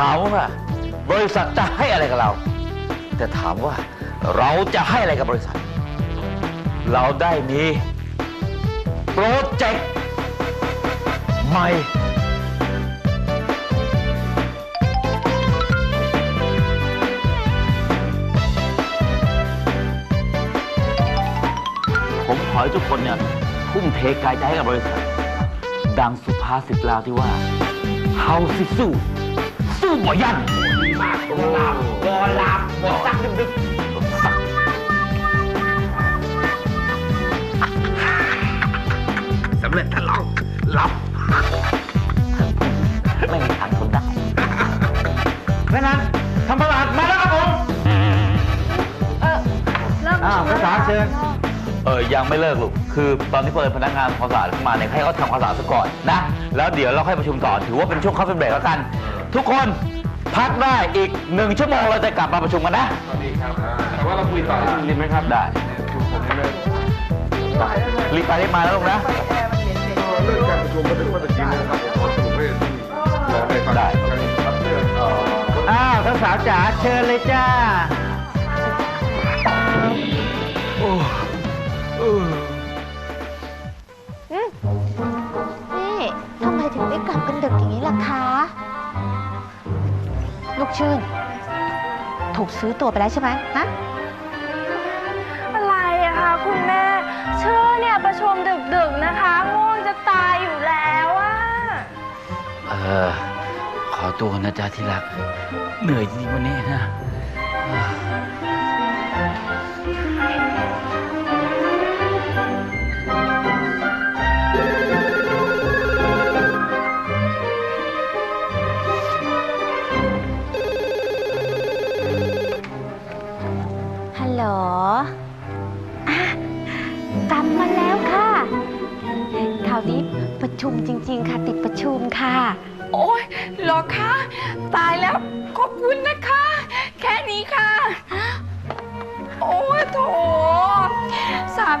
ถามว่าบริษัทจะให้อะไรกับเรา แต่ถามว่าเราจะให้อะไรกับบริษัท เราได้มีโปรเจกต์ใหม่ผมขอให้ทุกคนเนี่ยทุ่มเทกายใจให้กับบริษัท ดังสุภาษิตลาวที่ว่าเฮาสิสู้ สู้บ่ยันมากบ่ลาบบ่ลาบบ่ซักดึกดึกสำเร็จท่านรองรับ ไม่มีทางทนได้แม่นันทำประหลาดมาแล้วครับผมเออเริ่มอ้าวภาษาเชิญเออยังไม่เลิกลูก คือตอนนี้เปิดพนักงานความสะอาดเข้ามาเนี่ยให้เขาทำความสะอาดซะก่อนนะ แล้วเดี๋ยวเราค่อยประชุมต่อ ถือว่าเป็นช่วงเข้าเฟรนเบรกแล้วกัน ทุกคนพักได้อีกหนึ่งชั่วโมงเราจะกลับมาประชุมกันนะดีครับแต่ว่าเราคุยต่อที่ริมไหมครับ ได้ผมไม่เลิกรีบไปรีบมาแล้วลูกนะเลิกการประชุมก็ถึงว่าตะกี้นะครับขอสรุปให้รอได้ฟังได้ครับเรื่องเอ่ออ้าวทั้งสาวจ๋าเชิญเลยจ้า ซื้อตัวไปแล้วใช่ไหมฮะอะไรอะคะคุณแม่เชื่อเนี่ยประชุมดึกๆนะคะง่วงจะตายอยู่แล้วอะเออ ขอตัวนะจ๊ะที่รัก เหนื่อยจริงๆวันนี้นะ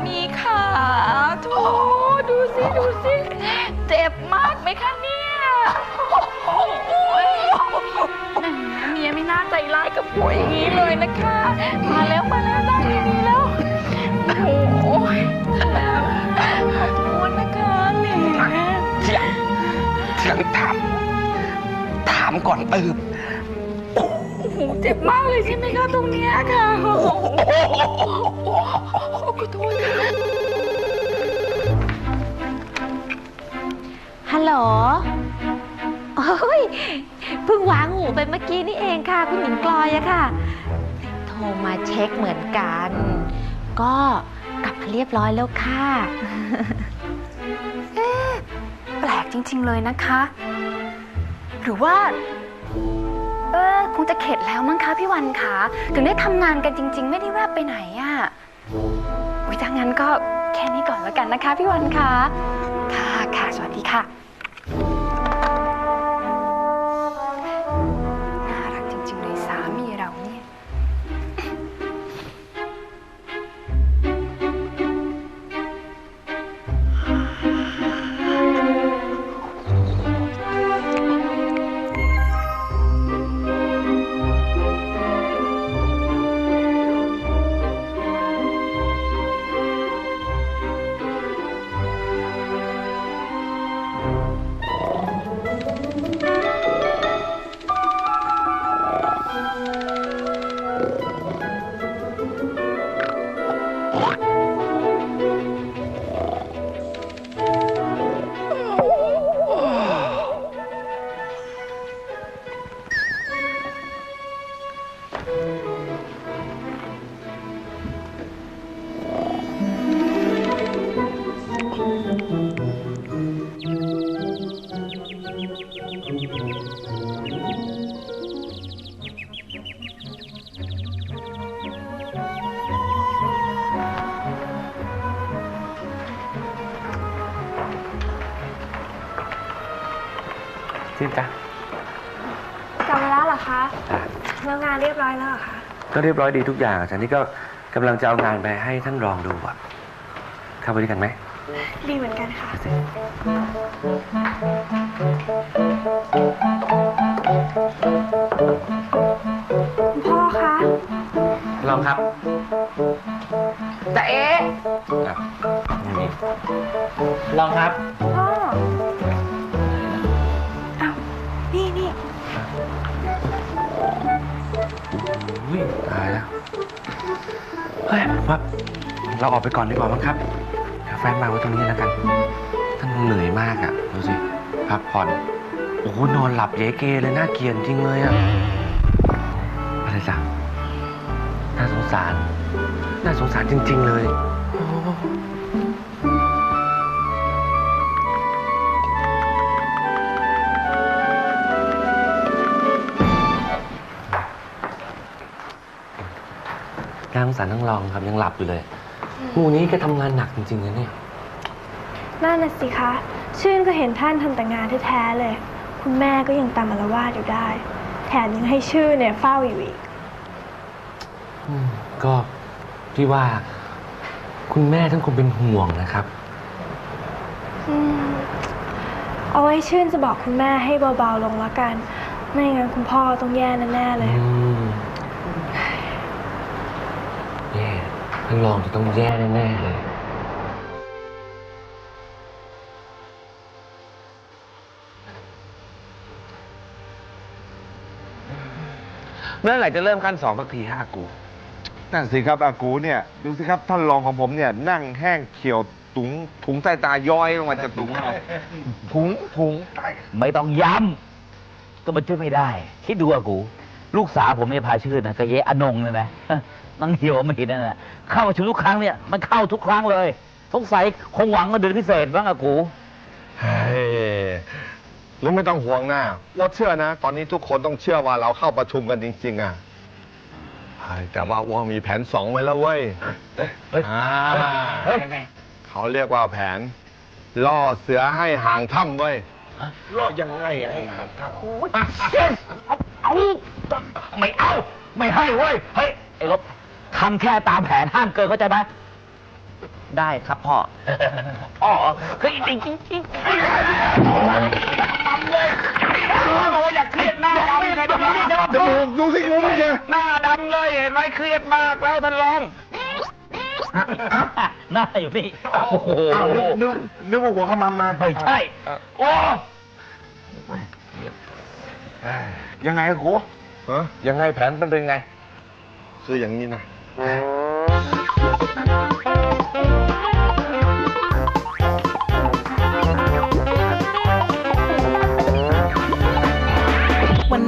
มีค่ะโถดูสิดูสิเจ็บมากไหมคะเนี่ยโอ้ยแหมเมียไม่น่าใจร้ายกับผัวอย่างนี้เลยนะคะ มาแล้วมาแล้วนั่งดีๆแล้วโอ้ยขอบคุณนะคะแหมเที่ยงเที่ยงถาม ถามก่อนตื่นโอ้โหเจ็บมากเลยใช่ไหมคะตรงเนี้ยค่ะโอ้โหขอโทษค่ะฮัลโหลโอ้ยเพิ่งวางหูไปเมื่อกี้นี่เองค่ะ คุณหญิงกลอยอะค่ะ โทรมาเช็คเหมือนกัน ก็กลับมาเรียบร้อยแล้วค่ะแปลกจริง ๆ เลยนะคะ หรือว่า เออคงจะเข็ดแล้วมั้งคะพี่วันคะถึงได้ทำงานกันจริง ๆ ไม่ได้แวบไปไหนอะวิถ้างั้นก็แค่นี้ก่อนแล้วกันนะคะพี่วันคะค่ะค่ะ ที่จ้ะกลับมาแล้วเหรอคะเรื่องงานเรียบร้อยแล้วเหรอคะ ก็เรียบร้อยดีทุกอย่างฉันนี่ก็กำลังจะเอางานไปให้ท่านรองดูอะเข้าไปด้วยกันไหม ดีเหมือนกันค่ะไปสิคุณพ่อคะ ลองครับแต่เอ๊ะอะนี่ลองครับ อุ้ยตายแล้ว เฮ้ยผมว่าเราออกไปก่อนดีกว่ามั้งครับ เดี๋ยวแฟนมาไว้ตรงนี้แล้วกัน ท่านเหนื่อยมากอะ่ะ ดูสิ พักผ่อน โอ้โหนอนหลับเยเกเลยน่าเกลียดจริงเลยอะ่ะ อะไรจ้ะน่าสงสาร น่าสงสารจริง ๆ เลยโอ้ น่าสงสารทั้งรองครับยังหลับอยู่เลยงูนี้แกทำงานหนักจริงๆนะเนี่ย นั่นน่ะสิคะ ชื่นก็เห็นท่านทำแต่งานแท้ๆเลย คุณแม่ก็ยังตามอารวาสอยู่ได้ แถมยังให้ชื่นเนี่ยเฝ้าอยู่อีก อืมก็พี่ว่า คุณแม่ท่านคงเป็นห่วงนะครับ อืมเอาไว้ชื่นจะบอกคุณแม่ให้เบาๆลงละกัน ไม่งั้นคุณพ่อต้องแย่แน่ๆเลย อืมแย่ ท่านรองจะต้องแย่แน่ๆเลย เมื่อไหร่จะเริ่มขั้นสองสักทีฮะอากู นั่นสิครับอากูเนี่ยดูสิครับท่านรองของผมเนี่ยนั่งแห้งเขียวถุงถุงใต้ตาย้อยลงมาจากถุงเอาถุงถุงไม่ต้องย้ำก็มันช่วยไม่ได้ คิดดูอะกู ลูกสาวผมเนี่ยพาชื่อนะกะเยะอนงเนี่ยนะ นังเหี่ยวไม่เห็นนั่นนะเข้ามาชุมทุกครั้งเนี่ยมันเข้าทุกครั้งเลยสงสัยคงหวังเงินเดือนพิเศษบ้างอะกูเฮ้ยหรือไม่ต้องห่วงนะว่าเชื่อนะ ตอนนี้ทุกคนต้องเชื่อว่าเราเข้าประชุมกันจริง ๆ อะเฮ้ยแต่ว่าว่ามีแผนสองไว้แล้วเว้ยเฮ้ยอ่าเฮ้ยเขาเรียกว่าแผน ล่อเสือให้ห่างถ้ำเว้ยรอดยังไงให้ห่างถ้ำเอาเอาไม่เอา ไม่ให้เว้ยเฮ้ยไอ้ลบ ทำแค่ตามแผนห้ามเกินเข้าใจไหมได้ครับพ่อ อ๋อเฮ้ยจริงจริงจริงทำเลยโอ้ยอย่าเครียดหน้าดำเลยดูสิครับจมูกดูสิงูมันเจหน้าดำเลยเห็นไหมเครียดมากแล้วท่านรองหน้าอยู่นี่ โอ้โหอ้าวนึกนึกนึกว่าหัวขมำมาไม่ใช่ โอ้ ยังไงครูฮะยังไงแผนมันเป็นไง คืออย่างนี้นะ วัน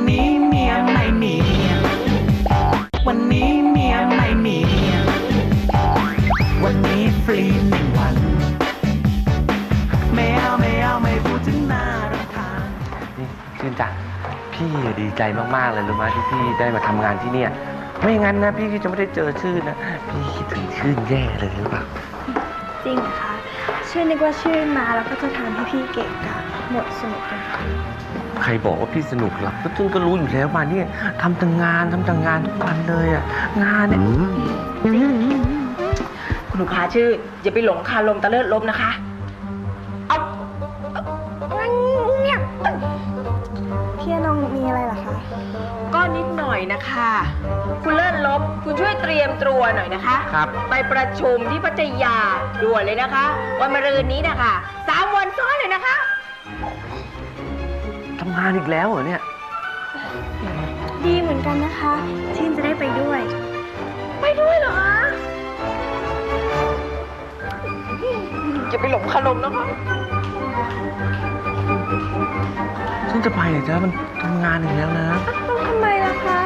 นี้เมียไม่มี วันนี้เมียไม่มี วันนี้ฟรีหนึ่งวัน ไม่เอาไม่เอาไม่พูดถึงหน้ารำคาญ นี่ชื่นจังพี่ดีใจมาก ๆ เลยรู้ไหมที่พี่ได้มาทำงานที่เนี่ย ไม่งั้นนะ พี่จะไม่ได้เจอชื่นนะ พี่คิดถึงชื่นแย่เลยหรือเปล่าจริงเหรอคะชื่นนึกว่าชื่นมาแล้วก็จะทำให้พี่เก่งกาจหมดสนุกกันค่ะใครบอกว่าพี่สนุกหรอกก็ชื่นก็รู้อยู่แล้วมาเนี่ยทำแต่งานทำแต่งานทุกวันเลยอะงานเนี่ยคุณลูกค้าชื่ออย่าไปหลงคาลมตะเลิดลบนะคะ อยนะคะ คุณเลิศลบคุณช่วยเตรียมตัวหน่อยนะคะ ครับ ไปประชุมที่พัทยาด่วนเลยนะคะ วันมะรืนนี้นะคะสามวันซ้อนเลยนะคะ ทำงานอีกแล้วเหรอเนี่ย ดีเหมือนกันนะคะชื่นจะได้ไปด้วย ไปด้วยเหรอคะอย่าไปหลงคาลมนะคะ ฉันจะไปเหรอจ๊ะมันทำงานอีกแล้วนะทำไมล่ะคะ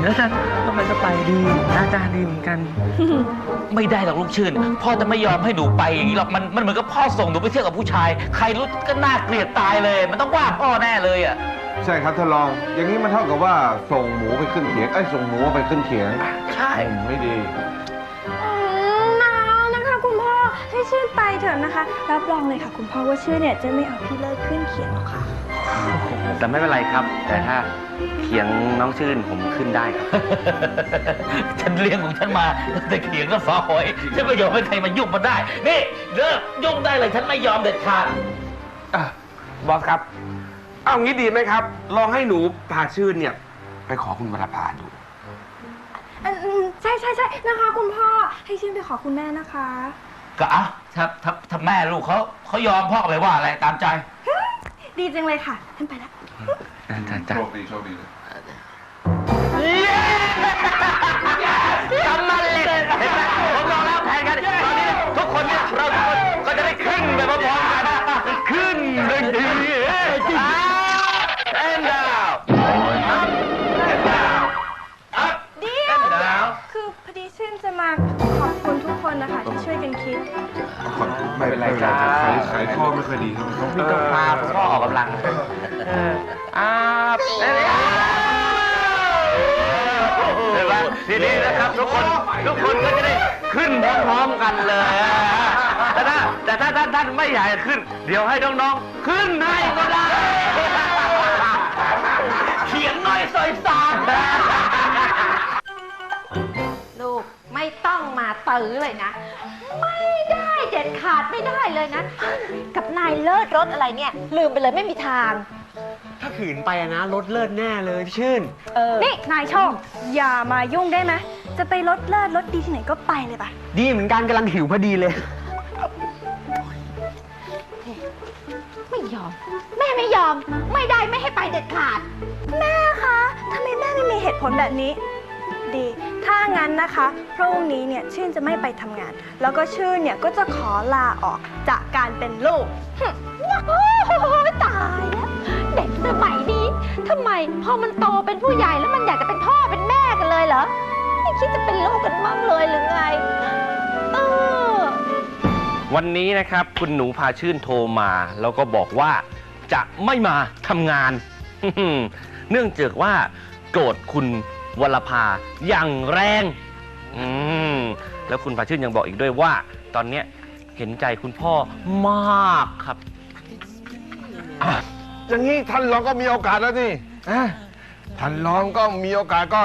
แล้วฉันทำไมจะไปดีอาจารย์ดีเหมือนกัน ไม่ได้หรอกลูกชื่น พ่อจะไม่ยอมให้หนูไปอย่างนี้หรอกมันมันเหมือนกับพ่อส่งหนูไปเที่ยวกับผู้ชาย ใครรู้ก็น่าเกลียดตายเลย มันต้องว่าพ่อแน่เลยอะใช่ครับท่านรอง อย่างนี้มันเท่ากับว่าส่งหมูไปขึ้นเขียงเอ้ยส่งหมูไปขึ้นเขียงใช่ อืมไม่ดี ให้ชื่นไปเถอะนะคะ รับรองเลยค่ะ คุณพ่อว่าชื่นเนี่ยจะไม่เอาพี่เลิศขึ้นเขียงหรอกค่ะ แต่ไม่เป็นไรครับ แต่ถ้าเขียงน้องชื่นผมขึ้นได้ครับ ฉันเลี้ยงของฉันมาแต่เขียงก็ฟ้าหอยฉันไม่ยอมให้ใครมายุ่งมันได้ นี่เลิกยุ่งได้เลยฉันไม่ยอมเด็ดขาดอะบอสครับ เอางี้ดีไหมครับ ลองให้หนูพาชื่นเนี่ย ไปขอคุณวรภาดูอืมอืมใช่ใช่ใช่นะคะ คุณพ่อให้ชื่นไปขอคุณแม่นะคะ ก็อะถ้าถ้าถ้าแม่ลูกเขาเขายอมพ่อก็ไปว่าอะไรตามใจดีจังเลยค่ะท่านไปแล้วจ้าจ้าท เป็นไรครับขายขายข้อไม่ค่อยดีครับพี่ต้องพาพ่อออกกำลังอ่าเอ้ยเห็นไหมทีนี้นะครับทุกคนทุกคนก็จะได้ขึ้นพร้อมๆกันเลยแต่ถ้าแต่ถ้าท่านท่านไม่อยากจะขึ้น เดี๋ยวให้น้องๆขึ้นให้ก็ได้เขียนหน่อยซอยสามลูกไม่ต้องมาตื้อเลยนะไม่ได้เด็ด ขาดไม่ได้เลยนะ กับนายเลิศรถอะไรเนี่ย ลืมไปเลยไม่มีทาง ถ้าขืนไปอะนะรถเลิศแน่เลยพี่ชื่นนี่ นายโชคอย่ามายุ่งได้ไหมจะไปรถเลิศรถดีที่ไหนก็ไปเลยปะดีเหมือนกันกำลังหิวพอดีเลย ไม่ยอม แม่ไม่ยอม ไม่ได้ไม่ให้ไปเด็ดขาด แม่คะทำไมแม่ไม่มีเหตุผลแบบนี้ ดี ถ้างั้นนะคะ พรุ่งนี้เนี่ยชื่นจะไม่ไปทำงาน แล้วก็ชื่นเนี่ยก็จะขอลาออกจากการเป็นลูกโอ้โหตายแล้วเด็กสมัยนี้ทำไมพอมันโตเป็นผู้ใหญ่แล้วมันอยากจะเป็นพ่อเป็นแม่กันเลยเหรอ ไม่คิดจะเป็นลูกกันบ้างเลยหรือไง เออ วันนี้นะครับคุณหนูพาชื่นโทรมา แล้วก็บอกว่าจะไม่มาทำงาน เนื่องจากว่าโกรธคุณ วรภาอย่างแรงอืมแล้วคุณพาชื่นยังบอกอีกด้วยว่า ตอนเนี้ยเห็นใจคุณพ่อมากครับ อย่างนี้ท่านรองก็มีโอกาสแล้วนี่อะท่านรองก็มีโอกาสก็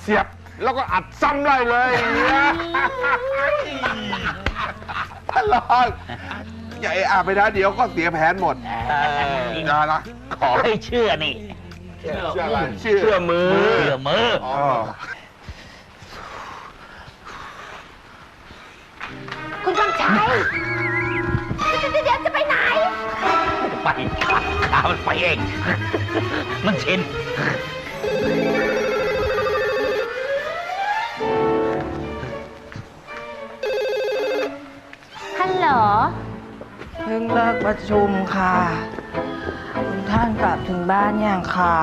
เสียบแล้วก็อัดซ้ำได้เลยอย่างเงี้ยท่านรองอย่าเอะอะไปนะเดี๋ยวก็เสียแผนหมดอย่าละขอให้เชื่อนี่ เชื่ออะไรเชื่อเชื่อมือเชื่อมืออ๋อคุณกำชัยเดี๋ยวเดี๋ยวจะไปไหน ไปขามันไปเอง มันชินฮัลโหลเพิ่งเลิกประชุมค่ะ ท่านกลับถึงบ้านยังคะ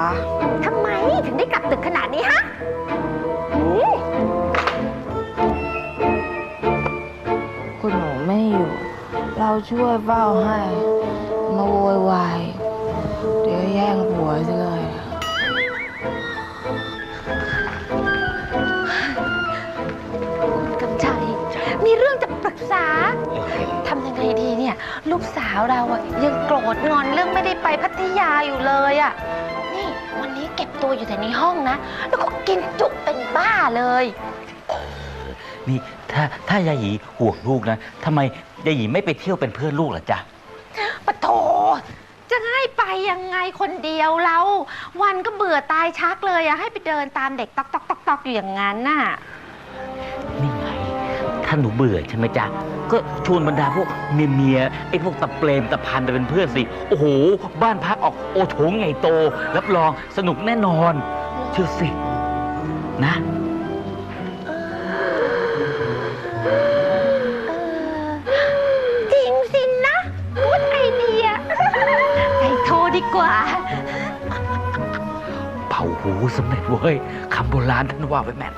ทำไมถึงได้กลับตึกขนาดนี้ฮะหืมคุณหนูไม่อยู่ เราช่วยเฝ้าให้ มาโวยวายเดี๋ยวแย่งผัวซะเลยคุณกำชัยมีเรื่องจะปรึกษาทำยังไงดีเนี่ย ลูกสาวเราอะยังโกรธงอนเรื่องไม่ได้ไปพัทยาอยู่เลยอะนี่วันนี้เก็บตัวอยู่แต่ในห้องนะ แล้วก็กินจุเป็นบ้าเลย นี่ถ้าถ้ายายหยีห่วงลูกนะทำไมยายหยีไม่ไปเที่ยวเป็นเพื่อนลูกล่ะจ๊ะปะโถจะให้ไปยังไงคนเดียวเรา วันก็เบื่อตายชักเลยอะให้ไปเดินตามเด็กตอกตอกตอกตอกอยู่อย่างนั้นน่ะนี่ไง ถ้าหนูเบื่อใช่ไหมจ๊ะ ก็ชวนบรรดาพวกเมียเมียๆไอ้พวกตะเปรมตะพันไปเป็นเพื่อนสิ โอ้โห บ้านพักออกโอโถงใหญ่โต รับรองสนุกแน่นอน เชื่อสิ นะ จริงสินะพูดไอเดีย ไปโทรดีกว่าเป่าหูสำเร็จเว้ยคำโบราณท่านว่าไว้แม่น